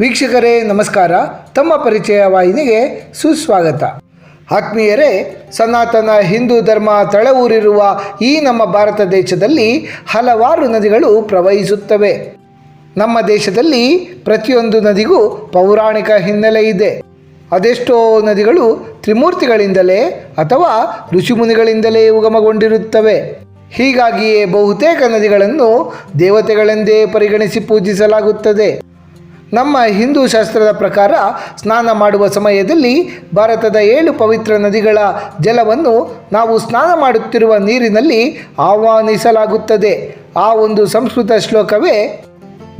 ವೀಕ್ಷಕರೇ, ನಮಸ್ಕಾರ. ತಮ್ಮ ಪರಿಚಯ ವಾಹಿನಿಗೆ ಸುಸ್ವಾಗತ. ಆತ್ಮೀಯರೇ, ಸನಾತನ ಹಿಂದೂ ಧರ್ಮ ತಳವೂರಿರುವ ಈ ನಮ್ಮ ಭಾರತ ದೇಶದಲ್ಲಿ ಹಲವಾರು ನದಿಗಳು ಪ್ರವಹಿಸುತ್ತವೆ. ನಮ್ಮ ದೇಶದಲ್ಲಿ ಪ್ರತಿಯೊಂದು ನದಿಗೂ ಪೌರಾಣಿಕ ಹಿನ್ನೆಲೆ ಇದೆ. ಅದೆಷ್ಟೋ ನದಿಗಳು ತ್ರಿಮೂರ್ತಿಗಳಿಂದಲೇ ಅಥವಾ ಋಷಿಮುನಿಗಳಿಂದಲೇ ಉಗಮಗೊಂಡಿರುತ್ತವೆ. ಹೀಗಾಗಿಯೇ ಬಹುತೇಕ ನದಿಗಳನ್ನು ದೇವತೆಗಳೆಂದೇ ಪರಿಗಣಿಸಿ ಪೂಜಿಸಲಾಗುತ್ತದೆ. ನಮ್ಮ ಹಿಂದೂ ಶಾಸ್ತ್ರದ ಪ್ರಕಾರ ಸ್ನಾನ ಮಾಡುವ ಸಮಯದಲ್ಲಿ ಭಾರತದ ಏಳು ಪವಿತ್ರ ನದಿಗಳ ಜಲವನ್ನು ನಾವು ಸ್ನಾನ ಮಾಡುತ್ತಿರುವ ನೀರಿನಲ್ಲಿ ಆಹ್ವಾನಿಸಲಾಗುತ್ತದೆ. ಆ ಒಂದು ಸಂಸ್ಕೃತ ಶ್ಲೋಕವೇ,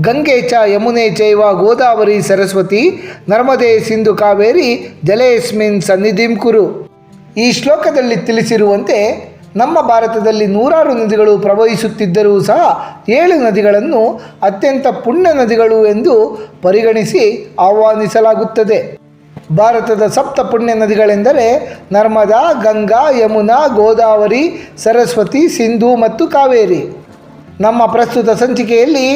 ಗಂಗೆ ಚ ಯಮುನೆ ಚೈವ ಗೋದಾವರಿ ಸರಸ್ವತಿ, ನರ್ಮದೆ ಸಿಂಧು ಕಾವೇರಿ ಜಲೇಸ್ಮಿನ್ ಸನ್ನಿಧಿಂ ಕುರು. ಈ ಶ್ಲೋಕದಲ್ಲಿ ತಿಳಿಸಿರುವಂತೆ ನಮ್ಮ ಭಾರತದಲ್ಲಿ ನೂರಾರು ನದಿಗಳು ಪ್ರವಹಿಸುತ್ತಿದ್ದರೂ ಸಹ ಏಳು ನದಿಗಳನ್ನು ಅತ್ಯಂತ ಪುಣ್ಯ ನದಿಗಳು ಎಂದು ಪರಿಗಣಿಸಿ ಆಹ್ವಾನಿಸಲಾಗುತ್ತದೆ. ಭಾರತದ ಸಪ್ತ ಪುಣ್ಯ ನದಿಗಳೆಂದರೆ ನರ್ಮದಾ, ಗಂಗಾ, ಯಮುನಾ, ಗೋದಾವರಿ, ಸರಸ್ವತಿ, ಸಿಂಧು ಮತ್ತು ಕಾವೇರಿ. ನಮ್ಮ ಪ್ರಸ್ತುತ ಸಂಚಿಕೆಯಲ್ಲಿ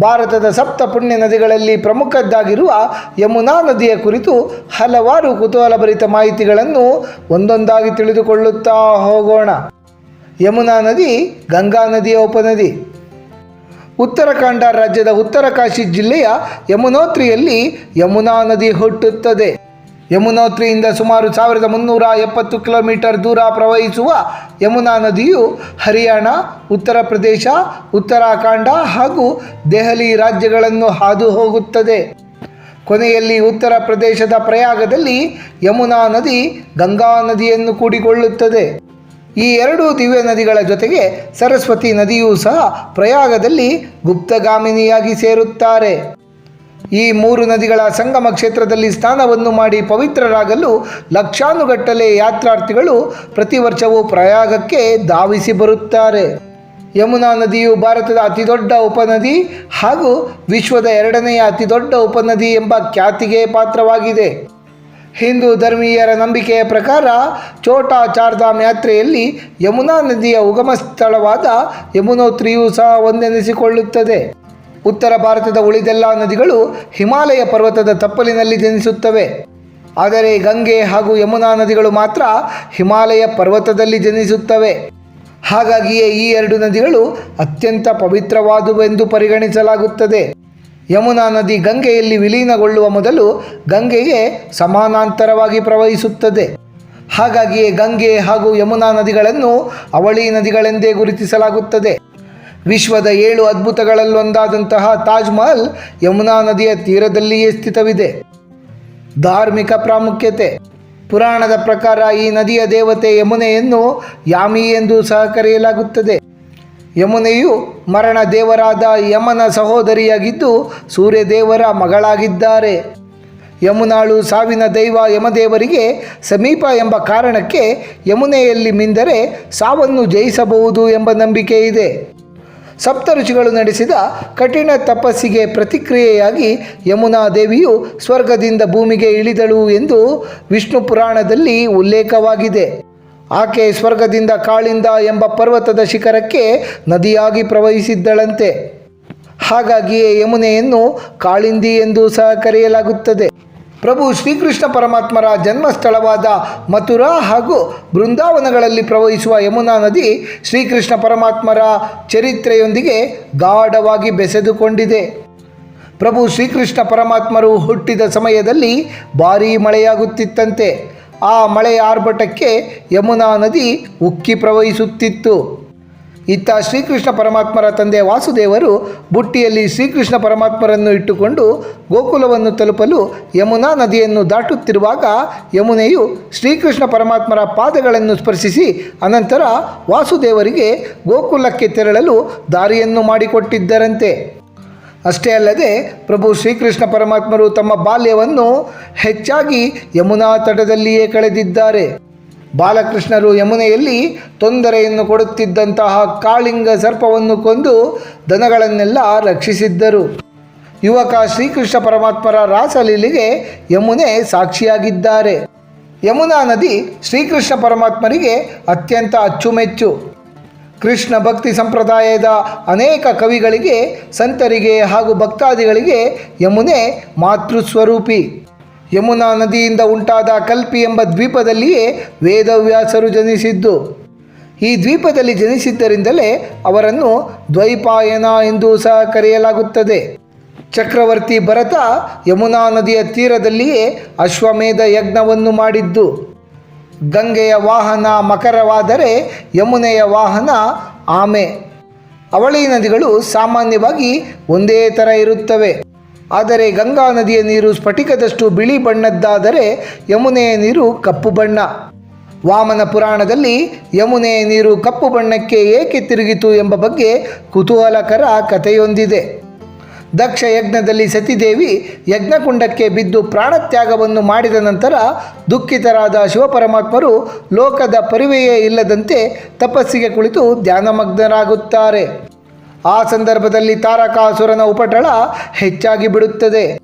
ಭಾರತದ ಸಪ್ತ ಪುಣ್ಯ ನದಿಗಳಲ್ಲಿ ಪ್ರಮುಖದ್ದಾಗಿರುವ ಯಮುನಾ ನದಿಯ ಕುರಿತು ಹಲವಾರು ಕುತೂಹಲಭರಿತ ಮಾಹಿತಿಗಳನ್ನು ಒಂದೊಂದಾಗಿ ತಿಳಿದುಕೊಳ್ಳುತ್ತಾ ಹೋಗೋಣ. ಯಮುನಾ ನದಿ, ಗಂಗಾ ನದಿಯ ಉಪನದಿ. ಉತ್ತರಾಖಂಡ ರಾಜ್ಯದ ಉತ್ತರಕಾಶಿ ಜಿಲ್ಲೆಯ ಯಮುನೋತ್ರಿಯಲ್ಲಿ ಯಮುನಾ ನದಿ ಹುಟ್ಟುತ್ತದೆ. ಯಮುನೋತ್ರಿಯಿಂದ ಸುಮಾರು ಸಾವಿರದ ಮುನ್ನೂರ ಎಪ್ಪತ್ತು ಕಿಲೋಮೀಟರ್ ದೂರ ಪ್ರವಹಿಸುವ ಯಮುನಾ ನದಿಯು ಹರಿಯಾಣ, ಉತ್ತರ ಪ್ರದೇಶ, ಉತ್ತರಾಖಂಡ ಹಾಗೂ ದೆಹಲಿ ರಾಜ್ಯಗಳನ್ನು ಹಾದು ಹೋಗುತ್ತದೆ ಕೊನೆಯಲ್ಲಿ ಉತ್ತರ ಪ್ರದೇಶದ ಪ್ರಯಾಗದಲ್ಲಿ ಯಮುನಾ ನದಿ ಗಂಗಾ ನದಿಯನ್ನು ಕೂಡಿಕೊಳ್ಳುತ್ತದೆ. ಈ ಎರಡು ದಿವ್ಯ ನದಿಗಳ ಜೊತೆಗೆ ಸರಸ್ವತಿ ನದಿಯೂ ಸಹ ಪ್ರಯಾಗದಲ್ಲಿ ಗುಪ್ತಗಾಮಿನಿಯಾಗಿ ಸೇರುತ್ತಾರೆ. ಈ ಮೂರು ನದಿಗಳ ಸಂಗಮ ಕ್ಷೇತ್ರದಲ್ಲಿ ಸ್ನಾನವನ್ನು ಮಾಡಿ ಪವಿತ್ರರಾಗಲು ಲಕ್ಷಾನುಗಟ್ಟಲೆ ಯಾತ್ರಾರ್ಥಿಗಳು ಪ್ರತಿ ವರ್ಷವೂ ಪ್ರಯಾಗಕ್ಕೆ ಧಾವಿಸಿ ಬರುತ್ತಾರೆ. ಯಮುನಾ ನದಿಯು ಭಾರತದ ಅತಿದೊಡ್ಡ ಉಪನದಿ ಹಾಗೂ ವಿಶ್ವದ ಎರಡನೆಯ ಅತಿದೊಡ್ಡ ಉಪನದಿ ಎಂಬ ಖ್ಯಾತಿಗೆ ಪಾತ್ರವಾಗಿದೆ. ಹಿಂದೂ ಧರ್ಮೀಯರ ನಂಬಿಕೆಯ ಪ್ರಕಾರ ಚೋಟಾ ಚಾರ್ಧಾಮ್ ಯಾತ್ರೆಯಲ್ಲಿ ಯಮುನಾ ನದಿಯ ಉಗಮ ಸ್ಥಳವಾದ ಯಮುನೋತ್ರಿಯೂ ಸಹ ಒಂದೆನಿಸಿಕೊಳ್ಳುತ್ತದೆ. ಉತ್ತರ ಭಾರತದ ಉಳಿದೆಲ್ಲ ನದಿಗಳು ಹಿಮಾಲಯ ಪರ್ವತದ ತಪ್ಪಲಿನಲ್ಲಿ ಜನಿಸುತ್ತವೆ. ಆದರೆ ಗಂಗೆ ಹಾಗೂ ಯಮುನಾ ನದಿಗಳು ಮಾತ್ರ ಹಿಮಾಲಯ ಪರ್ವತದಲ್ಲಿ ಜನಿಸುತ್ತವೆ. ಹಾಗಾಗಿಯೇ ಈ ಎರಡು ನದಿಗಳು ಅತ್ಯಂತ ಪವಿತ್ರವಾದುವೆಂದು ಪರಿಗಣಿಸಲಾಗುತ್ತದೆ. ಯಮುನಾ ನದಿ ಗಂಗೆಯಲ್ಲಿ ವಿಲೀನಗೊಳ್ಳುವ ಮೊದಲು ಗಂಗೆಗೆ ಸಮಾನಾಂತರವಾಗಿ ಪ್ರವಹಿಸುತ್ತದೆ. ಹಾಗಾಗಿಯೇ ಗಂಗೆ ಹಾಗೂ ಯಮುನಾ ನದಿಗಳನ್ನು ಅವಳಿ ನದಿಗಳೆಂದೇ ಗುರುತಿಸಲಾಗುತ್ತದೆ. ವಿಶ್ವದ ಏಳು ಅದ್ಭುತಗಳಲ್ಲೊಂದಾದಂತಹ ತಾಜ್ ಮಹಲ್ ಯಮುನಾ ನದಿಯ ತೀರದಲ್ಲಿಯೇ ಸ್ಥಿತವಿದೆ. ಧಾರ್ಮಿಕ ಪ್ರಾಮುಖ್ಯತೆ. ಪುರಾಣದ ಪ್ರಕಾರ ಈ ನದಿಯ ದೇವತೆ ಯಮುನೆಯನ್ನು ಯಾಮಿ ಎಂದು ಸಹ ಕರೆಯಲಾಗುತ್ತದೆ. ಯಮುನೆಯು ಮರಣ ದೇವರಾದ ಯಮನ ಸಹೋದರಿಯಾಗಿದ್ದು ಸೂರ್ಯದೇವರ ಮಗಳಾಗಿದ್ದಾರೆ. ಯಮುನಾಳು ಸಾವಿನ ದೈವ ಯಮದೇವರಿಗೆ ಸಮೀಪ ಎಂಬ ಕಾರಣಕ್ಕೆ ಯಮುನೆಯಲ್ಲಿ ಮಿಂದರೆ ಸಾವನ್ನು ಜಯಿಸಬಹುದು ಎಂಬ ನಂಬಿಕೆ ಇದೆ. ಸಪ್ತ ಋಷಿಗಳು ನಡೆಸಿದ ಕಠಿಣ ತಪಸ್ಸಿಗೆ ಪ್ರತಿಕ್ರಿಯೆಯಾಗಿ ಯಮುನಾ ದೇವಿಯು ಸ್ವರ್ಗದಿಂದ ಭೂಮಿಗೆ ಇಳಿದಳು ಎಂದು ವಿಷ್ಣು ಪುರಾಣದಲ್ಲಿ ಉಲ್ಲೇಖವಾಗಿದೆ. ಆಕೆ ಸ್ವರ್ಗದಿಂದ ಕಾಳಿಂದ ಎಂಬ ಪರ್ವತದ ಶಿಖರಕ್ಕೆ ನದಿಯಾಗಿ ಪ್ರವಹಿಸಿದ್ದಳಂತೆ. ಹಾಗಾಗಿಯೇ ಯಮುನೆಯನ್ನು ಕಾಳಿಂದಿ ಎಂದು ಸಹ ಕರೆಯಲಾಗುತ್ತದೆ. ಪ್ರಭು ಶ್ರೀಕೃಷ್ಣ ಪರಮಾತ್ಮರ ಜನ್ಮಸ್ಥಳವಾದ ಮಥುರಾ ಹಾಗೂ ಬೃಂದಾವನಗಳಲ್ಲಿ ಪ್ರವಹಿಸುವ ಯಮುನಾ ನದಿ ಶ್ರೀಕೃಷ್ಣ ಪರಮಾತ್ಮರ ಚರಿತ್ರೆಯೊಂದಿಗೆ ಗಾಢವಾಗಿ ಬೆಸೆದುಕೊಂಡಿದೆ. ಪ್ರಭು ಶ್ರೀಕೃಷ್ಣ ಪರಮಾತ್ಮರು ಹುಟ್ಟಿದ ಸಮಯದಲ್ಲಿ ಭಾರೀ ಮಳೆಯಾಗುತ್ತಿತ್ತಂತೆ. ಆ ಮಳೆಯ ಆರ್ಭಟಕ್ಕೆ ಯಮುನಾ ನದಿ ಉಕ್ಕಿ ಪ್ರವಹಿಸುತ್ತಿತ್ತು. ಇತ್ತ ಶ್ರೀಕೃಷ್ಣ ಪರಮಾತ್ಮರ ತಂದೆ ವಾಸುದೇವರು ಬುಟ್ಟಿಯಲ್ಲಿ ಶ್ರೀಕೃಷ್ಣ ಪರಮಾತ್ಮರನ್ನು ಇಟ್ಟುಕೊಂಡು ಗೋಕುಲವನ್ನು ತಲುಪಲು ಯಮುನಾ ನದಿಯನ್ನು ದಾಟುತ್ತಿರುವಾಗ ಯಮುನೆಯು ಶ್ರೀಕೃಷ್ಣ ಪರಮಾತ್ಮರ ಪಾದಗಳನ್ನು ಸ್ಪರ್ಶಿಸಿ ಅನಂತರ ವಾಸುದೇವರಿಗೆ ಗೋಕುಲಕ್ಕೆ ತೆರಳಲು ದಾರಿಯನ್ನು ಮಾಡಿಕೊಟ್ಟಿದ್ದರಂತೆ. ಅಷ್ಟೇ ಅಲ್ಲದೆ ಪ್ರಭು ಶ್ರೀಕೃಷ್ಣ ಪರಮಾತ್ಮರು ತಮ್ಮ ಬಾಲ್ಯವನ್ನು ಹೆಚ್ಚಾಗಿ ಯಮುನಾ ತಟದಲ್ಲಿಯೇ ಕಳೆದಿದ್ದಾರೆ. ಬಾಲಕೃಷ್ಣರು ಯಮುನೆಯಲ್ಲಿ ತೊಂದರೆಯನ್ನು ಕೊಡುತ್ತಿದ್ದಂತಹ ಕಾಳಿಂಗ ಸರ್ಪವನ್ನು ಕೊಂದು ದನಗಳನ್ನೆಲ್ಲ ರಕ್ಷಿಸಿದ್ದರು. ಯುವಕ ಶ್ರೀಕೃಷ್ಣ ಪರಮಾತ್ಮರ ರಾಸಲೀಲೆಗೆ ಯಮುನೆ ಸಾಕ್ಷಿಯಾಗಿದ್ದಾರೆ. ಯಮುನಾ ನದಿ ಶ್ರೀಕೃಷ್ಣ ಪರಮಾತ್ಮರಿಗೆ ಅತ್ಯಂತ ಅಚ್ಚುಮೆಚ್ಚು. ಕೃಷ್ಣ ಭಕ್ತಿ ಸಂಪ್ರದಾಯದ ಅನೇಕ ಕವಿಗಳಿಗೆ, ಸಂತರಿಗೆ ಹಾಗೂ ಭಕ್ತಾದಿಗಳಿಗೆ ಯಮುನೆ ಮಾತೃಸ್ವರೂಪಿ. ಯಮುನಾ ನದಿಯಿಂದ ಉಂಟಾದ ಕಲ್ಪಿ ಎಂಬ ದ್ವೀಪದಲ್ಲಿಯೇ ವೇದವ್ಯಾಸರು ಜನಿಸಿದ್ದು. ಈ ದ್ವೀಪದಲ್ಲಿ ಜನಿಸಿದ್ದರಿಂದಲೇ ಅವರನ್ನು ದ್ವೈಪಾಯನ ಎಂದು ಸಹ ಕರೆಯಲಾಗುತ್ತದೆ. ಚಕ್ರವರ್ತಿ ಭರತ ಯಮುನಾ ನದಿಯ ತೀರದಲ್ಲಿಯೇ ಅಶ್ವಮೇಧ ಯಜ್ಞವನ್ನು ಮಾಡಿದ್ದು. ಗಂಗೆಯ ವಾಹನ ಮಕರವಾದರೆ ಯಮುನೆಯ ವಾಹನ ಆಮೆ. ಅವಳಿ ನದಿಗಳು ಸಾಮಾನ್ಯವಾಗಿ ಒಂದೇ ಥರ ಇರುತ್ತವೆ. ಆದರೆ ಗಂಗಾ ನದಿಯ ನೀರು ಸ್ಫಟಿಕದಷ್ಟು ಬಿಳಿ ಬಣ್ಣದ್ದಾದರೆ ಯಮುನೆಯ ನೀರು ಕಪ್ಪು ಬಣ್ಣ. ವಾಮನ ಪುರಾಣದಲ್ಲಿ ಯಮುನೆಯ ನೀರು ಕಪ್ಪು ಬಣ್ಣಕ್ಕೆ ಏಕೆ ತಿರುಗಿತು ಎಂಬ ಬಗ್ಗೆ ಕುತೂಹಲಕರ ಕಥೆಯೊಂದಿದೆ. ದಕ್ಷ ಯಜ್ಞದಲ್ಲಿ ಸತಿದೇವಿ ಯಜ್ಞಕುಂಡಕ್ಕೆ ಬಿದ್ದು ಪ್ರಾಣತ್ಯಾಗವನ್ನು ಮಾಡಿದ ನಂತರ ದುಃಖಿತರಾದ ಶಿವಪರಮಾತ್ಮರು ಲೋಕದ ಪರಿವೆಯೇ ಇಲ್ಲದಂತೆ ತಪಸ್ಸಿಗೆ ಕುಳಿತು ಧ್ಯಾನಮಗ್ನರಾಗುತ್ತಾರೆ. ಆ ಸಂದರ್ಭದಲ್ಲಿ ತಾರಕಾಸುರನ ಉಪಟಳ ಹೆಚ್ಚಾಗಿ ಬಿಡುತ್ತದೆ.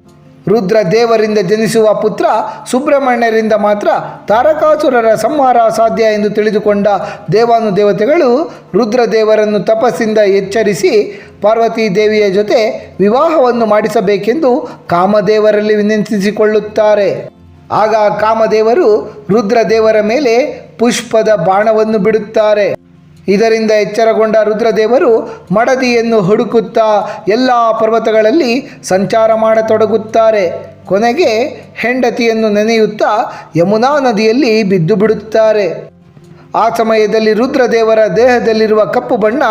ರುದ್ರ ದೇವರಿಂದ ಜನಿಸುವ ಪುತ್ರ ಸುಬ್ರಹ್ಮಣ್ಯರಿಂದ ಮಾತ್ರ ತಾರಕಾಸುರರ ಸಂಹಾರ ಸಾಧ್ಯ ಎಂದು ತಿಳಿದುಕೊಂಡ ದೇವಾನುದೇವತೆಗಳು ರುದ್ರದೇವರನ್ನು ತಪಸ್ಸಿಂದ ಎಚ್ಚರಿಸಿ ಪಾರ್ವತಿ ದೇವಿಯ ಜೊತೆ ವಿವಾಹವನ್ನು ಮಾಡಿಸಬೇಕೆಂದು ಕಾಮದೇವರಲ್ಲಿ ವಿನಂತಿಸಿಕೊಳ್ಳುತ್ತಾರೆ. ಆಗ ಕಾಮದೇವರು ರುದ್ರದೇವರ ಮೇಲೆ ಪುಷ್ಪದ ಬಾಣವನ್ನು ಬಿಡುತ್ತಾರೆ. ಇದರಿಂದ ಎಚ್ಚರಗೊಂಡ ರುದ್ರದೇವರು ಮಡದಿಯನ್ನು ಹುಡುಕುತ್ತಾ ಎಲ್ಲ ಪರ್ವತಗಳಲ್ಲಿ ಸಂಚಾರ ಮಾಡತೊಡಗುತ್ತಾರೆ. ಕೊನೆಗೆ ಹೆಂಡತಿಯನ್ನು ನೆನೆಯುತ್ತಾ ಯಮುನಾ ನದಿಯಲ್ಲಿ ಬಿದ್ದು ಬಿಡುತ್ತಾರೆ. ಆ ಸಮಯದಲ್ಲಿ ರುದ್ರದೇವರ ದೇಹದಲ್ಲಿರುವ ಕಪ್ಪು ಬಣ್ಣ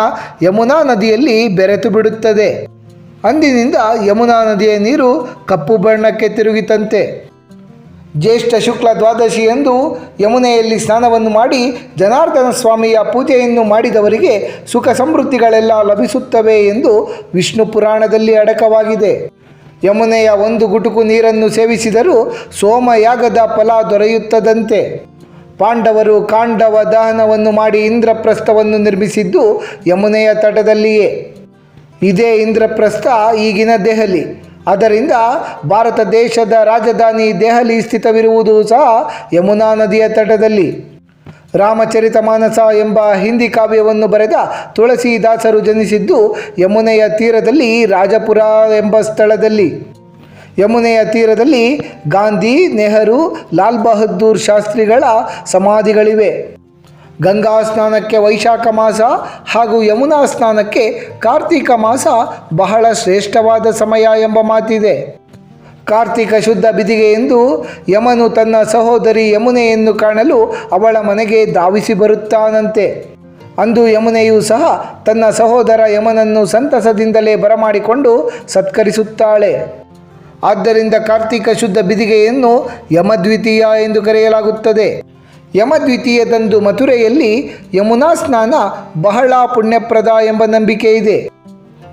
ಯಮುನಾ ನದಿಯಲ್ಲಿ ಬೆರೆತು ಬಿಡುತ್ತದೆ. ಅಂದಿನಿಂದ ಯಮುನಾ ನದಿಯ ನೀರು ಕಪ್ಪು ಬಣ್ಣಕ್ಕೆ ತಿರುಗಿತಂತೆ. ಜ್ಯೇಷ್ಠ ಶುಕ್ಲ ದ್ವಾದಶಿ ಎಂದು ಯಮುನೆಯಲ್ಲಿ ಸ್ನಾನವನ್ನು ಮಾಡಿ ಜನಾರ್ದನ ಸ್ವಾಮಿಯ ಪೂಜೆಯನ್ನು ಮಾಡಿದವರಿಗೆ ಸುಖ ಸಮೃದ್ಧಿಗಳೆಲ್ಲ ಲಭಿಸುತ್ತವೆ ಎಂದು ವಿಷ್ಣು ಪುರಾಣದಲ್ಲಿ ಅಡಕವಾಗಿದೆ. ಯಮುನೆಯ ಒಂದು ಗುಟುಕು ನೀರನ್ನು ಸೇವಿಸಿದರೂ ಸೋಮಯಾಗದ ಫಲ ದೊರೆಯುತ್ತದಂತೆ. ಪಾಂಡವರು ಕಾಂಡವ ದಹನವನ್ನು ಮಾಡಿ ಇಂದ್ರಪ್ರಸ್ಥವನ್ನು ನಿರ್ಮಿಸಿದ್ದು ಯಮುನೆಯ ತಟದಲ್ಲಿಯೇ. ಇದೇ ಇಂದ್ರಪ್ರಸ್ಥ ಈಗಿನ ದೆಹಲಿ. ಅದರಿಂದ ಭಾರತ ದೇಶದ ರಾಜಧಾನಿ ದೆಹಲಿ ಸ್ಥಿತವಿರುವುದು ಸಹ ಯಮುನಾ ನದಿಯ ತಟದಲ್ಲಿ. ರಾಮಚರಿತ ಮಾನಸ ಎಂಬ ಹಿಂದಿ ಕಾವ್ಯವನ್ನು ಬರೆದ ತುಳಸಿದಾಸರು ಜನಿಸಿದ್ದು ಯಮುನೆಯ ತೀರದಲ್ಲಿ ರಾಜಪುರ ಎಂಬ ಸ್ಥಳದಲ್ಲಿ. ಯಮುನೆಯ ತೀರದಲ್ಲಿ ಗಾಂಧಿ, ನೆಹರು, ಲಾಲ್ ಬಹದ್ದೂರ್ ಶಾಸ್ತ್ರಿಗಳ ಸಮಾಧಿಗಳಿವೆ. ಗಂಗಾ ಸ್ನಾನಕ್ಕೆ ವೈಶಾಖ ಮಾಸ ಹಾಗೂ ಯಮುನಾ ಸ್ನಾನಕ್ಕೆ ಕಾರ್ತೀಕ ಮಾಸ ಬಹಳ ಶ್ರೇಷ್ಠವಾದ ಸಮಯ ಎಂಬ ಮಾತಿದೆ. ಕಾರ್ತಿಕ ಶುದ್ಧ ಬಿದಿಗೆ ಎಂದು ಯಮನು ತನ್ನ ಸಹೋದರಿ ಯಮುನೆಯನ್ನು ಕಾಣಲು ಅವಳ ಮನೆಗೆ ಧಾವಿಸಿ ಬರುತ್ತಾನಂತೆ. ಅಂದು ಯಮುನೆಯೂ ಸಹ ತನ್ನ ಸಹೋದರ ಯಮನನ್ನು ಸಂತಸದಿಂದಲೇ ಬರಮಾಡಿಕೊಂಡು ಸತ್ಕರಿಸುತ್ತಾಳೆ. ಆದ್ದರಿಂದ ಕಾರ್ತಿಕ ಶುದ್ಧ ಬಿದಿಗೆಯನ್ನು ಯಮದ್ವಿತೀಯ ಎಂದು ಕರೆಯಲಾಗುತ್ತದೆ. ಯಮದ್ವಿತೀಯದಂದು ಮಥುರೆಯಲ್ಲಿ ಯಮುನಾ ಸ್ನಾನ ಬಹಳ ಪುಣ್ಯಪ್ರದ ಎಂಬ ನಂಬಿಕೆ ಇದೆ.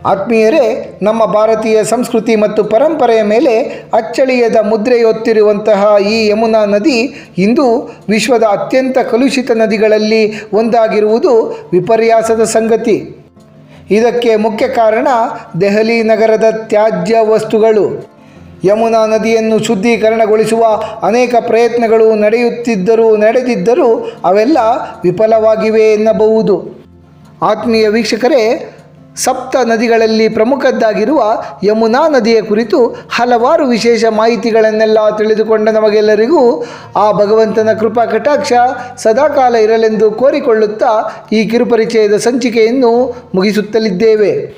ಆತ್ಮೀಯರೇ, ನಮ್ಮ ಭಾರತೀಯ ಸಂಸ್ಕೃತಿ ಮತ್ತು ಪರಂಪರೆಯ ಮೇಲೆ ಅಚ್ಚಳಿಯದ ಮುದ್ರೆಯೊತ್ತಿರುವಂತಹ ಈ ಯಮುನಾ ನದಿ ಇಂದು ವಿಶ್ವದ ಅತ್ಯಂತ ಕಲುಷಿತ ನದಿಗಳಲ್ಲಿ ಒಂದಾಗಿರುವುದು ವಿಪರ್ಯಾಸದ ಸಂಗತಿ. ಇದಕ್ಕೆ ಮುಖ್ಯ ಕಾರಣ ದೆಹಲಿ ನಗರದ ತ್ಯಾಜ್ಯ ವಸ್ತುಗಳು. ಯಮುನಾ ನದಿಯನ್ನು ಶುದ್ಧೀಕರಣಗೊಳಿಸುವ ಅನೇಕ ಪ್ರಯತ್ನಗಳು ನಡೆಯುತ್ತಿದ್ದರೂ, ನಡೆದಿದ್ದರೂ ಅವೆಲ್ಲ ವಿಫಲವಾಗಿವೆ ಎನ್ನಬಹುದು. ಆತ್ಮೀಯ ವೀಕ್ಷಕರೇ, ಸಪ್ತ ನದಿಗಳಲ್ಲಿ ಪ್ರಮುಖದ್ದಾಗಿರುವ ಯಮುನಾ ನದಿಯ ಕುರಿತು ಹಲವಾರು ವಿಶೇಷ ಮಾಹಿತಿಗಳನ್ನೆಲ್ಲ ತಿಳಿದುಕೊಂಡ ನಮಗೆಲ್ಲರಿಗೂ ಆ ಭಗವಂತನ ಕೃಪಾ ಕಟಾಕ್ಷ ಸದಾಕಾಲ ಇರಲೆಂದು ಕೋರಿಕೊಳ್ಳುತ್ತಾ ಈ ಕಿರುಪರಿಚಯದ ಸಂಚಿಕೆಯನ್ನು ಮುಗಿಸುತ್ತಲಿದ್ದೇವೆ.